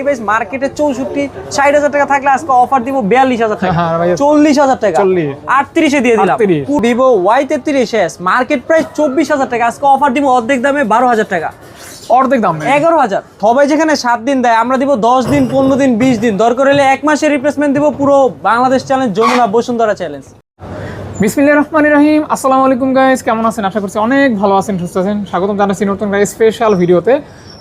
Device মার্কেটে চৌষট্টি ষাট হাজার টাকা থাকলে আজকে অফার দিব বিয়াল্লিশ হাজার টাকা। হ্যাঁ, চল্লিশ হাজার টাকা। 40 আটত্রিশে দিয়ে দিলাম। ভিভো ওয়াই তেত্রিশ এস মার্কেট প্রাইস চব্বিশ হাজার টাকা। আজকে অফার দিব অর্ধেক দামে বারো হাজার টাকা। অর্ধেক দাম। এগারো হাজার। সবাই যেখানে সাত দিন দেয় আমরা দিব দশ দিন পনেরো দিন বিশ দিন। দরকার হলে এক মাসের রিপ্লেসমেন্ট দিব পুরো বাংলাদেশ চ্যালেঞ্জ যমুনা বসুন্ধরা চ্যালেঞ্জ বিসমিল্লাহির রহমানির রহিম। আসসালামু আলাইকুম গাইজ কেমন আছেন? আশা করছি অনেক ভালো আছেন, সুস্থ আছেন। স্বাগতম জানাচ্ছি নতুন স্পেশাল ভিডিওতে।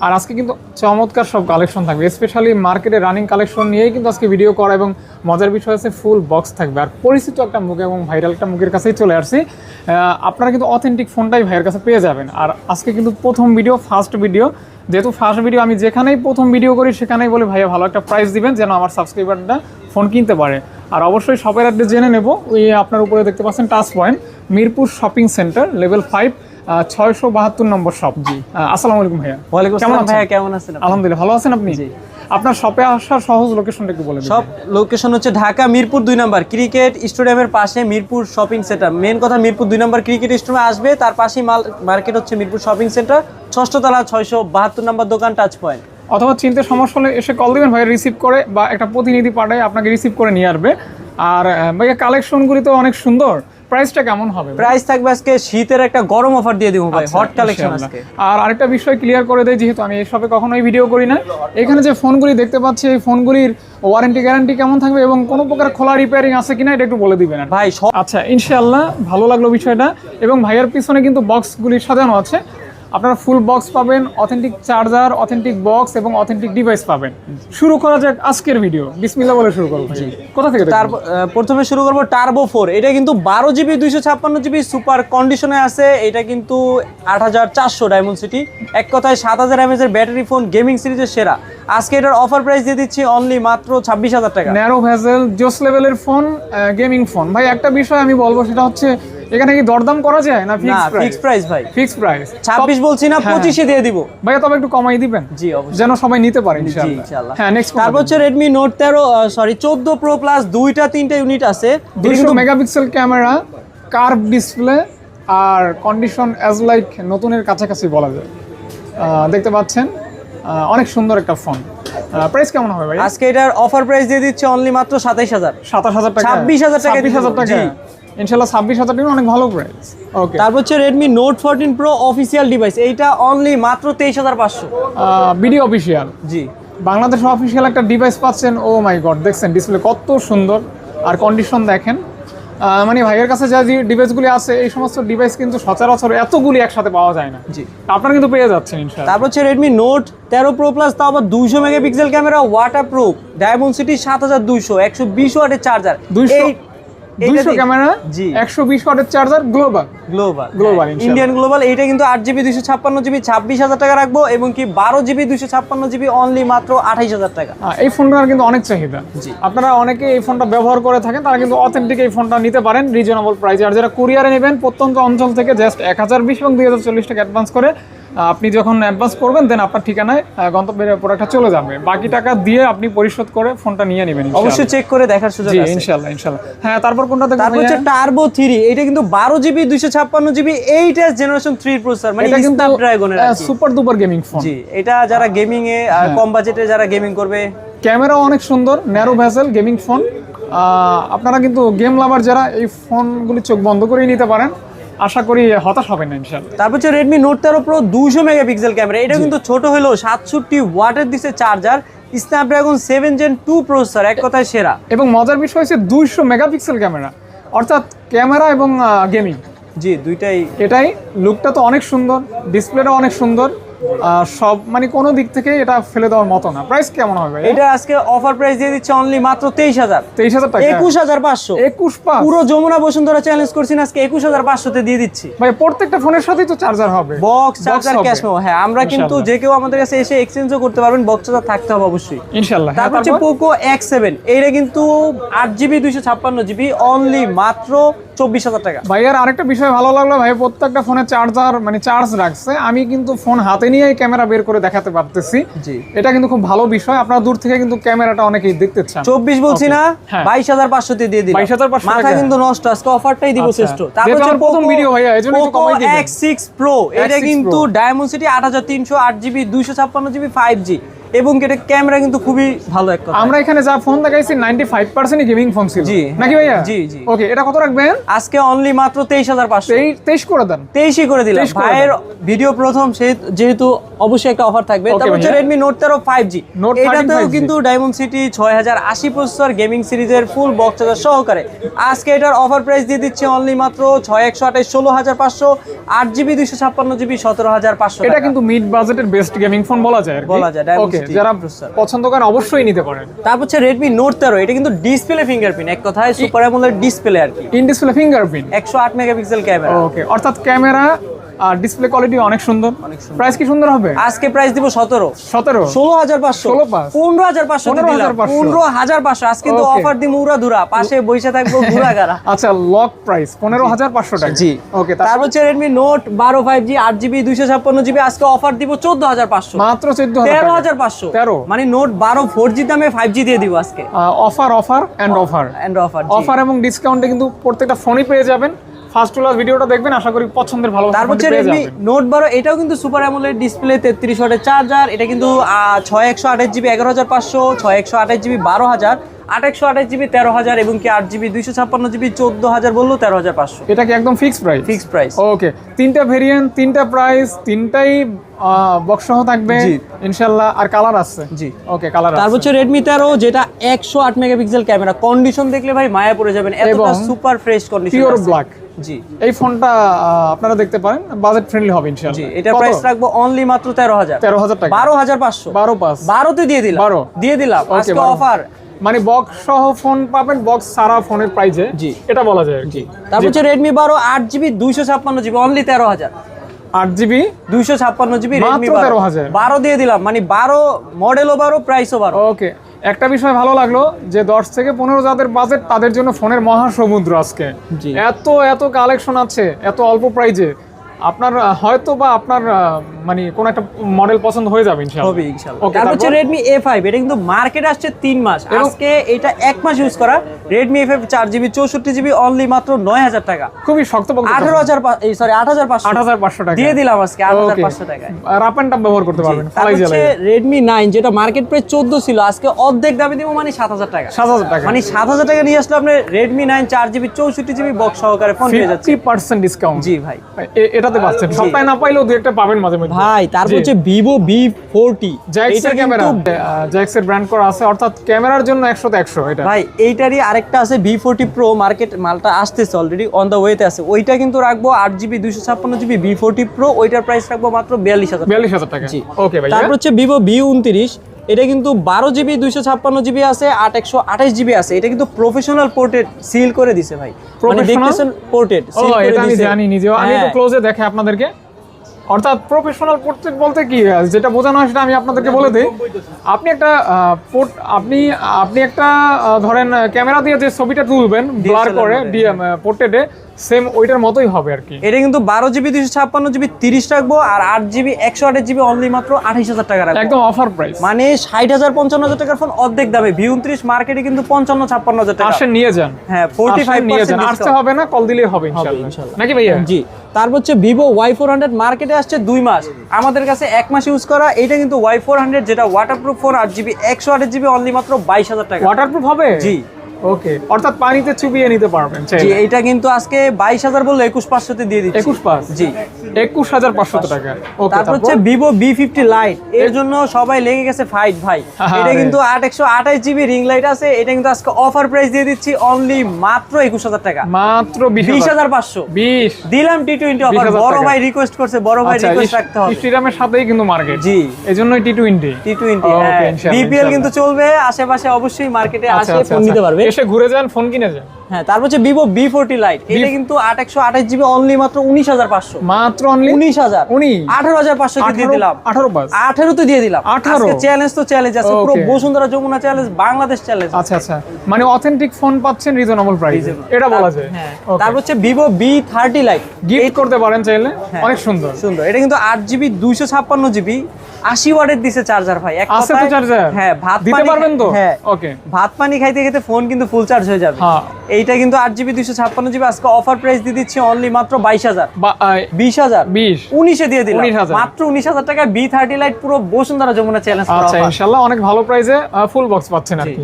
আর আজকে কিন্তু চমৎকার সব কালেকশন থাকবে। স্পেশালি মার্কেটে রানিং কালেকশন নিয়েই কিন্তু আজকে ভিডিও করা এবং মজার বিষয় আছে ফুল বক্স থাকবে। আর পরিচিত একটা মুখ এবং ভাইরাল একটা মুখের কাছেই চলে আসছি। আপনারা কিন্তু অথেন্টিক ফোনটাই ভাইয়ের কাছে পেয়ে যাবেন। আর আজকে কিন্তু প্রথম ভিডিও ফার্স্ট ভিডিও যেহেতু ফার্স্ট ভিডিও আমি যেখানেই প্রথম ভিডিও করি সেখানেই বলি ভাইয়া ভালো একটা প্রাইস দিবেন যেন আমার সাবস্ক্রাইবারটা ফোন কিনতে পারে। আর অবশ্যই শপের অ্যাড্রেস জেনে নেব। ওই আপনার উপরে দেখতে পাচ্ছেন touch point Mirpur shopping centre level five ছয়শো বাহাত্তর নম্বর শপ জি। আসসালামু আলাইকুম ভাইয়া। ওয়ালাইকুম কেমন ভাইয়া কেমন আছেন আলহামদুলিল্লাহ ভালো আছেন আপনি? জি। আপনার শপে আসার সহজ লোকেশনটা একটু বলে সব লোকেশন হচ্ছে ঢাকা মিরপুর দুই নাম্বার। ক্রিকেট স্টেডিয়ামের পাশে মিরপুর শপিং সেন্টার মেন কথা মিরপুর দুই নাম্বার ক্রিকেট স্টেডিয়ামে আসবে তার পাশেই মাল মার্কেট হচ্ছে মিরপুর শপিং সেন্টার ষষ্ঠতলা ছয়শো বাহাত্তর নাম্বার দোকান টাচ পয়েন্ট অথবা চিনতে সমস্যা হলে এসে কল দিবেন ভাইয়া রিসিভ করে বা একটা প্রতিনিধি পাঠায় আপনাকে রিসিভ করে নিয়ে আসবে। আর ভাইয়া কালেকশনগুলি তো অনেক সুন্দর। প্রাইসটা কেমন হবে? প্রাইস থাকবে আজকে শীতের একটা গরম অফার দিয়ে দিব ভাই আচ্ছা, হট কালেকশন আজকে। আর আরেকটা বিষয় ক্লিয়ার করে দেয় যেহেতু আমি শপে কখনোই ভিডিও করি না। এখানে যে ফোনগুলি দেখতে পাচ্ছি এই ফোনগুলির ওয়ারেন্টি গ্যারান্টি কেমন থাকবে এবং কোনো প্রকার খোলা রিপেয়ারিং আছে কিনা এটা একটু বলে দিবেন ভাই আচ্ছা ইনশাআল্লাহ ভালো লাগল বিষয়টা। এবং ভাইয়ের পিছনে কিন্তু বক্সগুলি সাজানো আছে। আপনারা ফুল বক্স পাবেন অথেন্টিক চার্জার অথেন্টিক বক্স এবং অথেন্টিক ডিভাইস পাবেন। শুরু করা যাক আজকের ভিডিও বিসমিল্লাহ বলে শুরু করব। কোথা থেকে তার প্রথমে শুরু করব টার্বো ফোর এটা কিন্তু বারো জিবি দুইশো ছাপ্পান্ন জিবি সুপার কন্ডিশনে আছে। এটা কিন্তু আট হাজার চারশো ডায়মন্ড সিটি এক কথায় সাত হাজার এমএস এর ব্যাটারি ফোন গেমিং সিরিজের সেরা। আজকে এটার অফার প্রাইস দিয়ে দিচ্ছি অনলি মাত্র ছাব্বিশ হাজার টাকা। ন্যারো ভেজেল জোস লেভেলের ফোন গেমিং ফোন ভাই একটা বিষয় আমি বলব সেটা হচ্ছে এখানে কি দরদাম করা যায় না ফিক্স প্রাইস ফিক্স প্রাইস ভাই। ফিক্স প্রাইস ছাব্বিশ বলছি না হ্যাঁ। পঁচিশে দিয়ে দিব। ভাইয়া তবে একটু কমাই দিবেন। জি অবশ্যই। যেন সবাই নিতে পারে ইনশাআল্লাহ। ইনশাআল্লাহ। হ্যাঁ নেক্সট তারপর হচ্ছে রেডমি নোট তেরো সরি চোদ্দ প্রো প্লাস দুইটা তিনটা ইউনিট আছে। এটা দুইশো কিন্তু মেগাপিক্সেল ক্যামেরা কার্ভ ডিসপ্লে আর কন্ডিশন অ্যাজ লাইক নতুনের কাছাকাছি বলা যায়। দেখতে পাচ্ছেন অনেক সুন্দর একটা ফোন প্রাইস কেমন হবে ভাই আজকে এটার অফার প্রাইস দিয়ে দিচ্ছে অনলি মাত্র সাতাইশ হাজার। সাতাশ হাজার টাকা। 26,000 টাকা ছাব্বিশ হাজার টাকা। জি। ইনশাল্লাহ ছাব্বিশ হাজার টাকা অনেক ভালো প্রাইস ওকে তারপর হচ্ছে Redmi Note fourteen pro official device এইটা অনলি মাত্র তেইশ হাজার পাঁচশো। বিডি অফিসিয়াল জি। বাংলাদেশ অফিসিয়াল একটা ডিভাইস পাচ্ছেন ও মাই গড দেখছেন ডিসপ্লে কত সুন্দর। আর কন্ডিশন দেখেন। মানে ভাইয়ের কাছে যা যে ডিভাইসগুলি আছে এই সমস্ত ডিভাইস কিন্তু সচরাচর এতগুলি একসাথে পাওয়া যায় না। জি। আপনারা কিন্তু পেয়ে যাচ্ছেন ইনশাআল্লাহ। তারপর হচ্ছে রেডমি নোট তেরো প্রো প্লাস তাও আবার দুইশো megapixel camera water proof Diamond City সাত হাজার দুইশো একশো বিশ ওয়াটের চার্জার দুইশো দুইশো ক্যামেরা জি। একশো বিশ ওয়াটের চার্জার গ্লোবাল গ্লোবাল ইনশাআল্লাহ। ইন্ডিয়ান গ্লোবাল এইটা কিন্তু জিবি দুইশো ছাপ্পান্ন জিবি ছাব্বিশ হাজার টাকা রাখব এবং কি বারো জিবি দুইশো ছাপ্পান্ন জিবি অনলি মাত্র আঠাইশ হাজার টাকা। এই ফোনটার কিন্তু অনেক চাহিদা। জি। আপনারা অনেকে এই ফোনটা ব্যবহার করে থাকেন তারা কিন্তু অথেন্টিক এই ফোনটা নিতে পারেন রিজনেবল প্রাইসে আর যারা কুরিয়ারে নেবেন প্রত্যন্ত অঞ্চল থেকে জাস্ট এক হাজার বিশ এবং দুই হাজার চল্লিশ টাকা অ্যাডভান্স করে আপনি যখন অ্যাডভান্স করবেন দেন আপনার ঠিকানায় গন্তব্যের প্রোডাক্টটা চলে যাবে। বাকি টাকা দিয়ে আপনি পরিশোধ করে ফোনটা নিয়ে নেবেন অবশ্যই চেক করে দেখার সুযোগ আছে। ইনশাল্লাহ ইনশাল্লাহ হ্যাঁ তারপর কোনটা দেখব তারপর হচ্ছে টার্বো থ্রি এটা কিন্তু বারো জিবি দুইশো ছাপ্পান্ন GB eight S generation three processor মানে এটা কিন্তু স্ন্যাপড্রাগনের সুপার ডুপার গেমিং ফোন জি এটা যারা গেমিং এ হ্যাঁ। কম বাজেটে যারা গেমিং করবে। ক্যামেরাও অনেক সুন্দর ন্যারো ভ্যাসেল গেমিং ফোন আপনারা কিন্তু গেম লাভার যারা এই ফোনগুলি চোখ বন্ধ করেই নিতে পারেন। আশা করি হতাশ হবে না ইনশাল্লাহ তারপর হচ্ছে রেডমি নোট তেরো প্রো মেগা মেগাপিক্সেল ক্যামেরা। এটা কিন্তু ছোট হলেও সাতষট্টি ওয়াটের দিচ্ছে charger Snapdragon seven gen two processor এক কথায় সেরা। এবং মজার বিষয় হচ্ছে দুইশো মেগাপিক্সেল ক্যামেরা। অর্থাৎ ক্যামেরা এবং গেমিং জি দুইটাই এটাই লুকটা তো অনেক সুন্দর ডিসপ্লেটা অনেক সুন্দর। সব মানে কোনো দিক থেকে এটা ফেলে দেওয়ার মতো না। প্রাইস কেমন হবে এটা আজকে অফার প্রাইস দিয়ে দিচ্ছে অনলি মাত্র তেইশ হাজার। তেইশ হাজার টাকা। একুশ হাজার পাঁচশো। একুশ পাঁচ। পুরো যমুনা বসুন্ধরা চ্যালেঞ্জ করছি না আজকে একুশ হাজার পাঁচশোতে দিয়ে দিচ্ছি। ভাই প্রত্যেকটা ফোনের সাথেই তো চার্জার হবে। Box charger. ক্যাশ হ্যাঁ আমরা কিন্তু যে কেউ আমাদের কাছে এসে এক্সচেঞ্জও করতে পারবেন বক্স চার্জার থাকতে হবে অবশ্যই। ইনশাল্লাহ। হ্যাঁ তারপর হচ্ছে পোকো এক্স সেভেন এইটা কিন্তু আট জিবি দুইশো ছাপ্পান্ন জিবি অনলি মাত্র চব্বিশ হাজার টাকা। ভাই আর আরেকটা বিষয় ভালো লাগল ভাই প্রত্যেকটা ফোনে চার্জার মানে চার্জ রাখছে। আমি কিন্তু ফোন হাতে নিয়ে ক্যামেরা বের করে দেখাতে পারতেছি এটা কিন্তু খুব ভালো বিষয় আপনারা দূর থেকে কিন্তু ক্যামেরাটা অনেকেই দেখতে চান চব্বিশ বলছি না হ্যাঁ। বাইশ হাজার পাঁচশো দিয়ে দিই 22,500 মাথা টাকা। কিন্তু নষ্ট আজকে অফারটাই দিব আচ্ছা। শ্রেষ্ঠ তারপর প্রথম ভিডিও ভাইয়া, এজন্য পোকো। এক্স সিক্স প্রো এটা কিন্তু। ডায়মন্ড সিটি আট হাজার তিনশো আট জিবি দুইশো ছাপ্পান্ন জিবি ফাইভ জি এবং এটা ক্যামেরা কিন্তু খুবই ভালো এক কথা। আমরা এখানে যা ফোন দেখাইছি 95% গেমিং ফোন ছিল। জি। নাকি ভাইয়া? জি, জি। ওকে এটা কত রাখবেন? আজকে অনলি মাত্র তেইশ হাজার পাঁচশো। তেইশ তেইশ করে দেন। তেইশই করে দিলাম। ভাইয়ের ভিডিও প্রথম যেহেতু অবশ্যই একটা অফার থাকবে। তারপর হচ্ছে নোট তেরো ফাইভ জি Note 13 এটাতেও 5G কিন্তু ডায়মন্ড সিটি ছয় হাজার আশি প্রসেসর গেমিং সিরিজের ফুল বক্স চার্জার সহকারে। আজকে এটার অফার প্রাইস দিয়ে দিচ্ছে অনলি মাত্র ছয় একশো আঠাশ ষোলো হাজার পাঁচশো। আট জিবি দুইশো ছাপ্পান্ন জিবি সতেরো হাজার পাঁচশো এটা কিন্তু মিড বাজেটের বেস্ট গেমিং ফোন বলা যায় বলা যায়, Diamond City যারা পছন্দ করেন অবশ্যই নিতে পারেন। তারপর হচ্ছে রেডমি নোট তেরো এটা কিন্তু ডিসপ্লে ফিঙ্গারপ্রিন্ট এক কথায় সুপার অ্যামোলেড ডিসপ্লে আর কি। ইন ডিসপ্লে ফিঙ্গারপ্রিন্ট একশো আট মেগাপিক্সেল ক্যামেরা ওকে অর্থাৎ ক্যামেরা আর ডিসপ্লে কোয়ালিটি অনেক সুন্দর। অনেক সুন্দর। প্রাইস কি সুন্দর হবে? আজকে প্রাইস দিব সতেরো। সতেরো? ষোলো হাজার পাঁচশো। 16,500 পনেরো হাজার পাঁচশো 15,500 পনেরো হাজার পাঁচশো। আজকে কিন্তু Okay. অফার দিব উড়া ধুরা। পাশে বসে থাকব ঘুরা গারা আচ্ছা লক প্রাইস পনেরো হাজার পাঁচশো টাকা। জি। ওকে তারপর হচ্ছে জি আট জিবি দুইশো ছাপ্পান্ন জিবি আজকে অফার দিব চোদ্দ হাজার পাঁচশো। মাত্র চোদ্দ তেরো হাজার পাঁচশো। 13 মানে নোট বারো ফোর জি দামে ফাইভ জি দিয়ে দিব আজকে। Offer offer and offer and offer offer এবং ডিসকাউন্টে কিন্তু প্রত্যেকটা ফোনই পেয়ে যাবেন। ফার্স্ট ক্লাস ভিডিওটা দেখবেন আশা করি পছন্দের ভালো তারপর হচ্ছে রেডমি নোট বারো এটাও কিন্তু সুপার অ্যামোলেড ডিসপ্লে তেত্রিশ ওয়াটের চার্জার এটা কিন্তু আহ, ছয় একশো আঠাশ জিবি এগারো হাজার পাঁচশো ছয় একশো আঠাশ জিবি বারো হাজার আট একশো আঠাশ জিবি তেরো হাজার এবং কি আট জিবি দুইশো ছাপ্পান্ন জিবি চোদ্দ হাজার বলল তেরো হাজার পাঁচশো। এটা কি একদম fixed price fix price okay তিনটা ভেরিয়েন্ট তিনটা প্রাইস তিনটাই বক্স সহ থাকবে। জি। ইনশাল্লাহ আর কালার আছে জি। ওকে কালার আছে হচ্ছে রেডমি তেরো যেটা একশো আট মেগাপিক্সেল ক্যামেরা কন্ডিশন দেখলে ভাই মায়া পড়ে যাবেন। এতটা super fresh condition pure black জি। এই ফোনটা আপনারা দেখতে পারেন বাজেট ফ্রেন্ডলি হবে জি এটা প্রাইস রাখব অনলি মাত্র তেরো হাজার। তেরো হাজার টাকা। বারো হাজার পাঁচশো। বারো পাঁচ। দিয়ে দিলাম। 12 দিয়ে দিলাম। আজকে অফার মানে বক্স সহ ফোন পাবেন বক্স সারা ফোনের প্রাইসে জি। এটা বলা যায় কি। তারপর হচ্ছে রেডমি বারো আট জিবি দুইশো ছাপ্পান্ন জিবি অনলি তেরো হাজার। আট জিবি দুইশো ছাপ্পান্ন জিবি 13,000 বারো। দিয়ে দিলাম। মানে বারো মডেলও বারো প্রাইসও বারো। ওকে একটা বিষয় ভালো লাগল যে দশ থেকে পনেরো যাদের বাজেট তাদের জন্য ফোনের মহাসমুদ্র আজকে। এত এত কালেকশন আছে এত অল্প প্রাইজে আপনার হয়তো বা আপনার মানে কোন একটা মডেল পছন্দ হয়ে যাবে ইনশাআল্লাহ। হবে ইনশাআল্লাহ। তারপর হচ্ছে তারপর? রেডমি এটা কিন্তু মার্কেট আসছে তিন মাস। আজকে এটা এক মাস ইউজ করা। চার জিবি চৌষট্টি জিবি অনলি মাত্র নয় হাজার টাকা। খুবই শক্ত আঠারো হাজার এই সরি আট হাজার পাঁচশো। আট হাজার পাঁচশো টাকা। দিয়ে দিলাম আজকে আট হাজার পাঁচশো টাকায়। রাপ অ্যান্ড টাপ ব্যবহার করতে পারবেন ফালাই জ্বালাই রেডমি নাইন যেটা মার্কেট প্রাইস চোদ্দ ছিল আজকে অর্ধেক দামে দিব মানে সাত হাজার টাকা। সাত হাজার টাকা। মানে সাত হাজার টাকা নিয়ে আসলে আপনি রেডমি নাইন চার জিবি চৌষট্টি জিবি বক্স সহকারে ফোন পেয়ে যাচ্ছে ফিফটি পার্সেন্ট ডিসকাউন্ট জি ভাই। এটাতে পাচ্ছেন সপ্তাহে না পাইলেও দু একটা পাবেন মাঝে মধ্যে। ভাই তারপর হচ্ছে ভিভো বি ফোরটি জ্যাক্সের ক্যামেরা জ্যাক্সের ব্র্যান্ড করা আছে অর্থাৎ ক্যামেরার জন্য একশোতে একশো এটা। ভাই এইটারই আরেকটা আছে ভি ফোরটি প্রো মার্কেট মালটা আসতেছে অলরেডি অন দ্য ওয়েতে আছে। ওইটা কিন্তু রাখব আট জিবি দুইশো ছাপ্পান্ন জিবি ভি ফোরটি প্রো ওইটার প্রাইস রাখব মাত্র বিয়াল্লিশ হাজার বিয়াল্লিশ হাজার টাকা। ওকে ভাই তারপর হচ্ছে ভিভো ভি উনত্রিশ এটা কিন্তু বারো জিবি দুইশো ছাপ্পান্ন জিবি আছে আট একশো আঠাশ জিবি আছে। এটা কিন্তু প্রফেশনাল পোর্টেড সিল করে দিছে ভাই। মানে দেখতেছেন পোর্টেড এটা আমি জানি নিজেও। আমি একটু ক্লোজে দেখে আপনাদেরকে। অর্থাৎ প্রফেশনাল পোর্ট্রেট বলতে কি যেটা বোঝানো হয় সেটা আমি আপনাদেরকে বলে দিই। আপনি একটা পোর্ট আপনি আপনি একটা ধরেন ক্যামেরা দিয়ে যে ছবিটা তুলবেন ব্লার করে। পোর্ট্রেটে সেম ওইটার মতোই হবে আর কি। এটা কিন্তু বারো জিবি দুইশো ছাপ্পান্ন জিবি তিরিশ রাখব আর আট জিবি একশো আঠাশ জিবি অনলি মাত্র আঠাইশ হাজার টাকা রাখব। একদম অফার প্রাইস মানে ষাট হাজার পঞ্চান্ন হাজার টাকার ফোন অর্ধেক দামে। ভি উনত্রিশ মার্কেটে কিন্তু পঞ্চান্ন ছাপ্পান্ন হাজার টাকা। আসেন নিয়ে যান। হ্যাঁ ফোর্টি ফাইভ নিয়ে যান। আসতে হবে না কল দিলেই হবে। নাকি ভাইয়া? জি। তারপর হচ্ছে ভিভো ওয়াই ফোর হান্ড্রেড মার্কেটে আসছে দুই মাস। আমাদের কাছে এক মাস ইউজ করা। এটা কিন্তু ওয়াই ফোর হান্ড্রেড যেটা ওয়াটারপ্রুফ ফোন আট জিবি একশো আঠাশ জিবি অনলি মাত্র বাইশ হাজার টাকা। ওয়াটারপ্রুফ হবে? জি। ওকে অর্থাৎ পানিতে চুবিয়ে নিতে পারবেন জি এটা কিন্তু আজকে বাইশ হাজার বলল একুশ পাঁচশোতে দিয়ে দিচ্ছি। পাঁচ? জি। একুশ হাজার পাঁচশো টাকা। ওকে তারপর হচ্ছে বি ফিফটি লাইটের জন্য সবাই লেগে গেছে ফাইট ভাই। এটা কিন্তু জিবি রিং লাইট আছে। এটা কিন্তু আজকে অফার প্রাইস দিয়ে দিচ্ছি অনলি মাত্র একুশ হাজার টাকা। মাত্র বিশ বিশ হাজার পাঁচশো। বিশ। দিলাম টি টোয়েন্টি অফার বড় ভাই রিকোয়েস্ট করছে বড় ভাই আচ্ছা রিকোয়েস্ট রাখতে হবে। স্টেডিয়ামের সাথেই কিন্তু মার্কেট জি। এই জন্যই T twenty T twenty Okay, BPL কিন্তু চলবে আশেপাশে অবশ্যই মার্কেটে আচ্ছা আসে আচ্ছা ফোন নিতে পারবে। এসে ঘুরে যান ফোন কিনে যান। হ্যাঁ তারপর হচ্ছে ভিভো বি ফোরটি লাইট এটা কিন্তু আট একশো আঠাশ জিবি অনলি মাত্র উনিশ হাজার পাঁচশো। মাত্র অনলি উনিশ হাজার। উনিশ আঠারো হাজার পাঁচশো দিয়ে দিলাম। আঠারো পাঁচ আঠারো তো দিয়ে দিলাম। 18 চ্যালেঞ্জ তো চ্যালেঞ্জ আছে। পুরো বসুন্ধরা যমুনা চ্যালেঞ্জ বাংলাদেশ চ্যালেঞ্জ আচ্ছা আচ্ছা। মানে অথেন্টিক ফোন পাচ্ছেন রিজনেবল প্রাইস এটা বলা যায়। হ্যাঁ। তারপর হচ্ছে Vivo V thirty lite gift করতে পারেন চাইলে। হ্যাঁ। অনেক সুন্দর। সুন্দর। এটা কিন্তু আট জিবি দুইশো ছাপ্পান্ন জিবি আশি ওয়াটের দিছে চার্জার ভাই। এক আছে তো চার্জার হ্যাঁ ভাত দিতে পারবেন তো? হ্যাঁ। ওকে ভাত পানি খাইতে খেতে ফোন কিন্তু কিন্তু ফুল চার্জ হয়ে যাবে। হ্যাঁ। এইটা কিন্তু আট জিবি দুইশো ছাপ্পান্ন জিবি আজকে অফার প্রাইস দিয়ে দিচ্ছি অনলি মাত্র বাইশ হাজার। বিশ হাজার। বিশ। উনিশে দিয়ে দিলাম। মাত্র উনিশ হাজার টাকা বি থার্টি লাইট পুরো বসুন্ধরা যমুনা চ্যালেঞ্জ আচ্ছা ইনশাল্লাহ অনেক ভালো প্রাইসে ফুল বক্স পাচ্ছেন আর কি।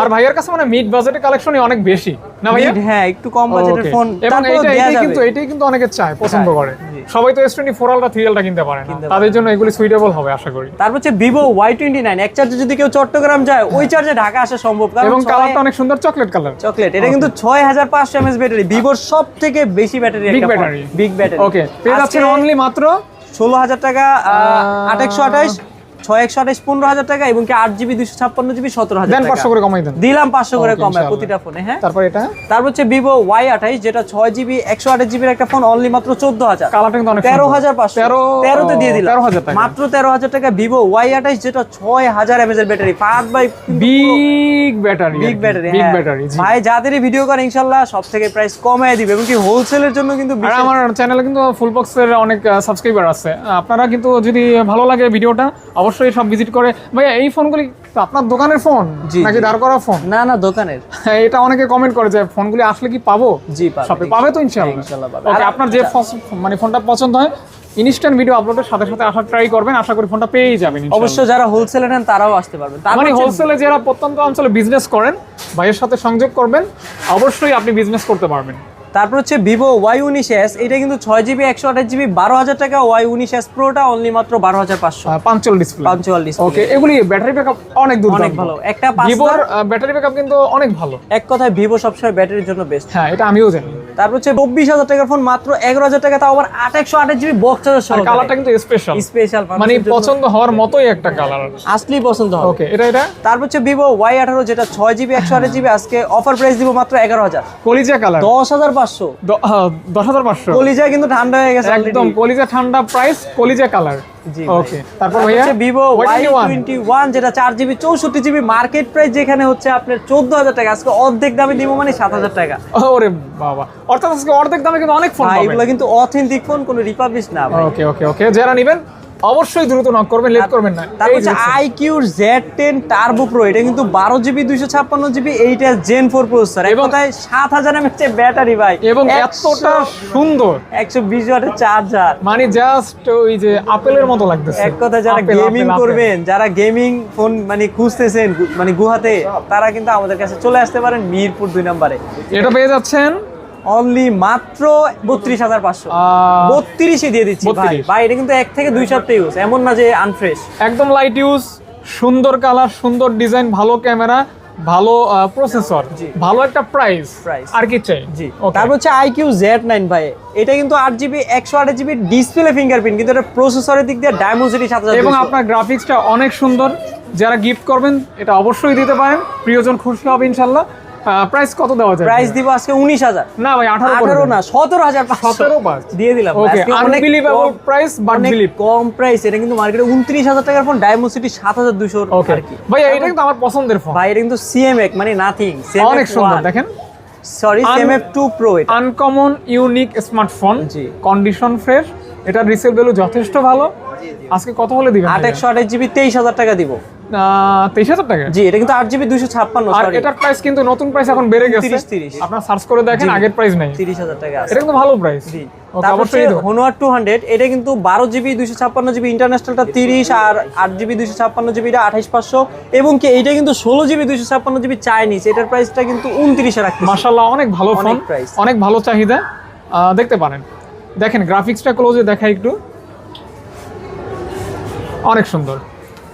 আর ভাইয়ের কাছে মানে মিড বাজেটের কালেকশনই অনেক বেশি। না ভাইয়া? হ্যাঁ একটু কম বাজেটের ফোন এবং এটাই কিন্তু এটাই কিন্তু অনেকে চায় পছন্দ করে। জি। সবাই তো S twenty four ultra three ultra কিনতে পারে না। তাদের জন্য এগুলি সুইটেবল হবে আশা করি। তারপর হচ্ছে ভিভো ওয়াই টোয়েন্টি নাইন এক চার্জে যদি কেউ চট্টগ্রাম যায় ওই চার্জে ঢাকা আসা সম্ভব কারণ এবং কালারটা অনেক সুন্দর চকলেট কালার চকলেট এটা কিন্তু ছয় হাজার পাঁচশো এমএস ব্যাটারি ভিভোর সব থেকে বেশি battery big battery big battery okay পেয়ে যাচ্ছেন অনলি মাত্র ষোলো হাজার টাকা আট একশো আঠাইশ ছয় একশো আঠাইশ পনেরো হাজার টাকা এবং কি আট জিবি দুশো ছাপ্পান্ন জিবি সতেরো হাজার টাকা। পাঁচশো করে কমাই দেন। দিলাম পাঁচশো করে কমায় প্রতিটা ফোনে হ্যাঁ? তারপর এটা? তারপর হচ্ছে ভিভো ওয়াই আঠাইশ যেটা ছয় জিবি একশো আঠাশ জিবির একটা ফোন অনলি মাত্র চোদ্দ হাজার। তেরো হাজার পাঁচশো। তেরোতে দিয়ে দিলাম। মাত্র তেরো হাজার টাকা ভিভো ওয়াই আঠাইশ যেটা ছয় হাজার এমএস এর ব্যাটারি। ফাহাদ ভাই big battery big battery big battery ভাই যাদেরই ভিডিও করে ইনশাল্লাহ সব থেকে প্রাইস কমায় দিবে। এবং কি হোলসেলের জন্য কিন্তু আমার চ্যানেলে কিন্তু ফুল বক্সের অনেক সাবস্ক্রাইবার আছে। আপনারা কিন্তু যদি ভালো লাগে ভিডিওটা অবশ্যই সব ভিজিট করে। ভাইয়া এই ফোনগুলি তো আপনার দোকানের ফোন নাকি দাঁড় করা ফোন না না দোকানের। এটা অনেকে কমেন্ট করে যে ফোনগুলি আসলে কি পাবো? জি পাবে পাবে তো ইনশাআল্লাহ। ইনশাআল্লাহ পাবে। আর আপনার যে মানে ফোনটা পছন্দ হয় ইনস্ট্যান্ট ভিডিও আপলোডের সাথে সাথে আসার ট্রাই করবেন আশা করি ফোনটা পেয়েই যাবেন। অবশ্য যারা হোলসেলে নেন তারাও আসতে পারবেন। তারপর মানে হোলসেলে যারা প্রত্যন্ত অঞ্চলে বিজনেস করেন ভাইয়ের সাথে সংযোগ করবেন অবশ্যই আপনি বিজনেস করতে পারবেন। তারপর হচ্ছে ভিভো ওয়াই উনিশ এস এটা কিন্তু ছয় জিবি একশো আঠাশ জিবি বারো হাজার টাকা ওয়াই উনিশ এস প্রোটা অনলি মাত্র বারো হাজার পাঁচশো। পাঞ্চল ডিসপ্লে ওকে এগুলি ব্যাটারি ব্যাকআপ অনেক দূর অনেক ভালো। একটা ভিভোর ব্যাটারি ব্যাকআপ কিন্তু অনেক ভালো। এক কথায় ভিভো সবসময় ব্যাটারির জন্য বেস্ট হ্যাঁ এটা আমিও জানি। তারপর হচ্ছে চব্বিশ হাজার টাকার ফোন মাত্র এগারো হাজার টাকা তাও আবার আট একশো আঠাশ জিবি বক্স আর কালারটা কিন্তু স্পেশাল স্পেশাল মানে পছন্দ হওয়ার মতোই একটা কালার আসলেই পছন্দ হবে। ওকে এটা এটা? তারপর হচ্ছে ভিভো ওয়াই আঠারো যেটা ছয় জিবি একশো আঠাশ জিবি আজকে অফার প্রাইস দিব মাত্র এগারো হাজার। কলিজা কালার দশ হাজার পাঁচশো। দশ হাজার পাঁচশো। কলিজা কিন্তু ঠান্ডা হয়ে গেছে একদম কলিজা ঠান্ডা প্রাইস কলিজা কালার ওকে তারপর ভাইয়া Vivo Y Y twenty one যেটা চার জিবি চৌষট্টি জিবি মার্কেট প্রাইস যেখানে হচ্ছে আপনার চোদ্দ হাজার টাকা। আজকে অর্ধেক দামে দিব মানে সাত হাজার টাকা। ওরে বাবা। অর্থাৎ আজকে অর্ধেক দামে কিন্তু অনেক ফোন পাবেন। এগুলো কিন্তু অথেন্টিক ফোন কোনো রিপাবলিশ না ওকে ওকে ওকে যারা নেবেন অবশ্যই দ্রুত নক করবেন লেট করবেন না। তারপর যে হচ্ছে আইকিউর জেড টেন টার্বো প্রো এটা কিন্তু বারো জিবি দুইশো ছাপ্পান্ন জিবি এইটা জেন ফোর প্রসেসর এবং তাই সাত হাজার এমএচ ব্যাটারি ভাই। এবং এতটা সুন্দর। একশো বিশ ওয়াটের চার্জার মানে জাস্ট ওই যে আপেলের মতো লাগতেছে। এক কথা যারা গেমিং। করবেন যারা গেমিং ফোন মানে খুঁজতেছেন মানে গুহাতে তারা কিন্তু আমাদের কাছে চলে আসতে পারেন মিরপুর দুই নম্বরে। এটা পেয়ে যাচ্ছেন অনলি মাত্র বত্রিশ হাজার পাঁচশো। বত্রিশে দিয়ে দিচ্ছি ভাই। ভাই এটা কিন্তু এক থেকে দুই সপ্তাহ ইউজ এমন না যে আনফ্রেশ একদম লাইট ইউজ সুন্দর কালার সুন্দর ডিজাইন ভালো ক্যামেরা ভালো প্রসেসর ভালো একটা প্রাইস। আর কি চাই? জি. তারপর হচ্ছে আইকিউ জেড নাইন ভাই। এটা কিন্তু আট জিবি একশো আট জিবি ডিসপ্লে ফিঙ্গারপ্রিন্ট কিন্তু এটা প্রসেসরের দিক দিয়ে ডায়মোসিটি হাজার এবং আপনার গ্রাফিক্সটা অনেক সুন্দর। যারা গিফট করবেন এটা অবশ্যই দিতে পারেন। প্রিয়জন খুশি হবে ইনশাল্লাহ। প্রাইস কত দেওয়া যায়? প্রাইস দিব আজকে উনিশ হাজার। না ভাই আঠারো আঠারো না সতেরো হাজার সতেরো পাঁচ? দিয়ে দিলাম। Okay unbelievable price but believe com price এটা কিন্তু মার্কেটে উনত্রিশ হাজার টাকার ফোন সাত হাজার দুশো ওকে আর কি। ভাই এটা কিন্তু আমার পছন্দের ফোন ভাই এটা কিন্তু সিএমএক মানে নাথিং অনেক সুন্দর দেখেন। সরি সিএমএফ টু প্রো এটা। আনকমন ইউনিক স্মার্টফোন জি। কন্ডিশন ফ্রেশ এটার রিসেল ভ্যালু যথেষ্ট ভালো। আজকে কত হলে দিবেন আট একশো আঠাশ জিবি তেইশ হাজার টাকা দিব। তেইশ হাজার টাকা? জি এটা কিন্তু আট জিবি দুশো ছাপ্পান্ন আর এটার প্রাইস কিন্তু নতুন প্রাইস এখন বেড়ে গেছে। 30, 30 আপনার সার্চ করে দেখেন আগের প্রাইস নাই। তিরিশ হাজার টাকা আছে। এটা কিন্তু ভালো প্রাইস জি। হোনোয়ার টু হান্ড্রেড এটা কিন্তু বারো জিবি দুইশো ছাপ্পান্ন জিবি ইন্টারন্যাশনালটা তিরিশ আর আট জিবি দুইশো ছাপ্পান্ন জিবিটা আঠাইশ পাঁচশো। এবং কি এইটা কিন্তু ষোলো জিবি দুইশো ছাপ্পান্ন জিবি চাইনিজ এটার প্রাইসটা কিন্তু উনত্রিশে রাখতে মাশাআল্লাহ অনেক ভালো ফোন অনেক অনেক ভালো চাহিদা। দেখতে পারেন। দেখেন গ্রাফিক্সটা ক্লোজে দেখাই একটু। অনেক সুন্দর।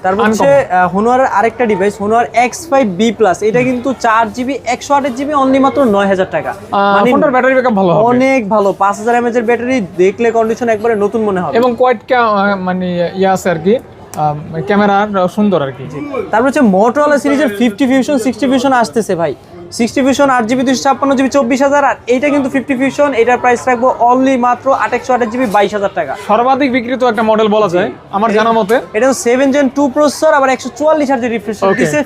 তারপর হচ্ছে হোনোয়ারের আরেকটা device Honor X five B plus এটা কিন্তু চার জিবি একশো আঠাশ জিবি অনলি মাত্র নয় হাজার টাকা। মানে ব্যাটারি ব্যাকআপ ভালো অনেক ভালো। পাঁচ হাজার এমএচ এর ব্যাটারি দেখলে কন্ডিশন একবারে নতুন মনে হবে। এবং কোয়াইট মানে ইয়ে আছে আর কি। ক্যামেরা সুন্দর আর কি। তারপর হচ্ছে মোটরওয়ালা সিরিজের ফিফটি ফিউশন সিক্সটি ফিউশন আসতেছে ভাই। সিক্সটি ফিউশন আট জিবি দুশো ছাপ্পান্ন জিবি চব্বিশ হাজার আর এইটা কিন্তু ফিফটি ফিউশন এটার প্রাইস রাখব অনলি মাত্র আট একশো আঠাশ জিবি বাইশ হাজার টাকা। সর্বাধিক বিক্রিত একটা মডেল বলা যায় আমার জানা মতে। এটা সেভেন জেন টু প্রসেসর আবার একশো চুয়াল্লিশ হাজার রিফ্রেশ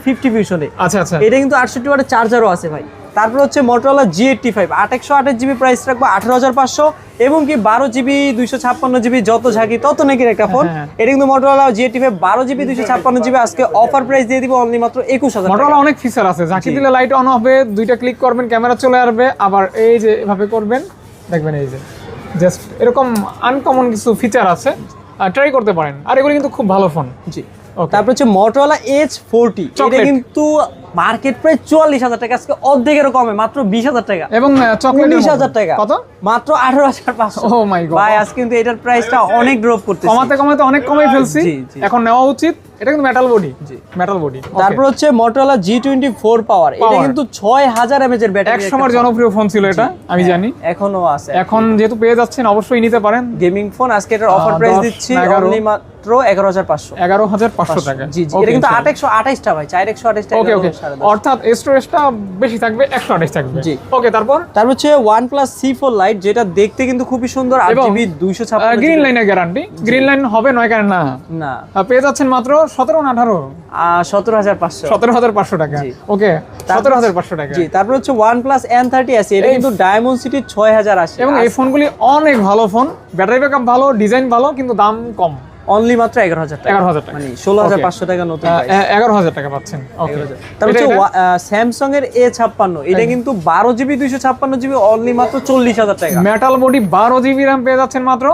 ফিফটি ফিউশনে আচ্ছা আচ্ছা। এটা কিন্তু আটষট্টি ওয়াটের চার্জারও আছে ভাই। তারপর হচ্ছে মোটরোলা জি এইটটি ফাইভ আট একশো আটের জিবি প্রাইস রাখব আঠারো হাজার পাঁচশো। এবং কি বারো জিবি দুইশো ছাপ্পান্ন জিবি যত ঝাঁকি তত নাকি একটা ফোন হ্যাঁ। এটা কিন্তু মোটরোলা জি এইটটি ফাইভ বারো জিবি দুইশো ছাপ্পান্ন জিবি আজকে অফার প্রাইস দিয়ে দিব অনলি মাত্র একুশ হাজার মোটরোলা অনেক ফিচার আছে ঝাঁকি দিলে লাইট অন হবে দুইটা ক্লিক করবেন ক্যামেরা চলে আসবে। আবার এই যে এভাবে করবেন দেখবেন এই যে জাস্ট এরকম আনকমন কিছু ফিচার আছে ট্রাই করতে পারেন। আর এগুলো কিন্তু খুব ভালো ফোন জি. তারপর হচ্ছে মোটরোলা এইচ ফোরটি এটা কিন্তু মার্কেট প্রাইস চুয়াল্লিশ হাজার টাকা আজকে অর্ধেকেরও কমে মাত্র বিশ হাজার টাকা। এবং উনিশ হাজার টাকা। কত? মাত্র আঠারো হাজার পাঁচশো। Oh ভাই আজকে কিন্তু এটার প্রাইসটা অনেক ড্রপ করতে কমাতে কমাতে অনেক কমাই ফেলছি। জি, জি। এখন নেওয়া উচিত। এটা কিন্তু মেটাল বডি জি। মেটাল বডি তারপর হচ্ছে Motorola G twenty four power এটা কিন্তু ছয় হাজার এমএচ এর এক সময় জনপ্রিয় ফোন ছিল এটা আমি জানি। এখনও আছে। এখন যেহেতু পেয়ে যাচ্ছেন অবশ্যই নিতে পারেন। গেমিং ফোন আজকে এটার অফার প্রাইস দিচ্ছি অনলি মাত্র এগারো হাজার পাঁচশো। এগারো হাজার পাঁচশো টাকা। জি জি। এটা কিন্তু আট একশো আঠাইশটা ভাই। চার একশো আঠাইশটা ওকে ওকে অর্থাৎ স্টোরেজটা বেশি থাকবে একশো আঠাশ থাকবে। জি। ওকে তারপর? তারপর হচ্ছে OnePlus C four lite যেটা দেখতে কিন্তু খুবই সুন্দর এবং, জিবি দুইশো ছাপ্পান্ন গ্রিন লাইনের গ্যারান্টি গ্রিন লাইন হবে নয় কারণ না? না। পেয়ে যাচ্ছেন মাত্র সতেরো না আঠারো? সতেরো হাজার পাঁচশো। সতেরো হাজার পাঁচশো টাকা। ওকে সতেরো হাজার পাঁচশো টাকা। জি তারপর হচ্ছে ওয়ান প্লাস এন থার্টি আছে এটা কিন্তু ডায়মন্ড সিটি ছয় হাজার আসে এবং এই ফোনগুলি অনেক ভালো ফোন ব্যাটারি ব্যাকআপ ভালো ডিজাইন ভালো কিন্তু দাম কম। অনলি মাত্র এগারো হাজার টাকা। এগারো হাজার টাকা। মানে ষোলো হাজার. পাঁচশো টাকা নতুন এগারো হাজার টাকা পাচ্ছেন। তারপর হচ্ছে স্যামসাং এর এ ছাপ্পান্ন। এটা কিন্তু বারো জিবি দুইশো ছাপ্পান্ন জিবি অনলি মাত্র চল্লিশ হাজার টাকা। মেটাল বডি বারো জিবি র্যাম পেয়ে যাচ্ছেন মাত্র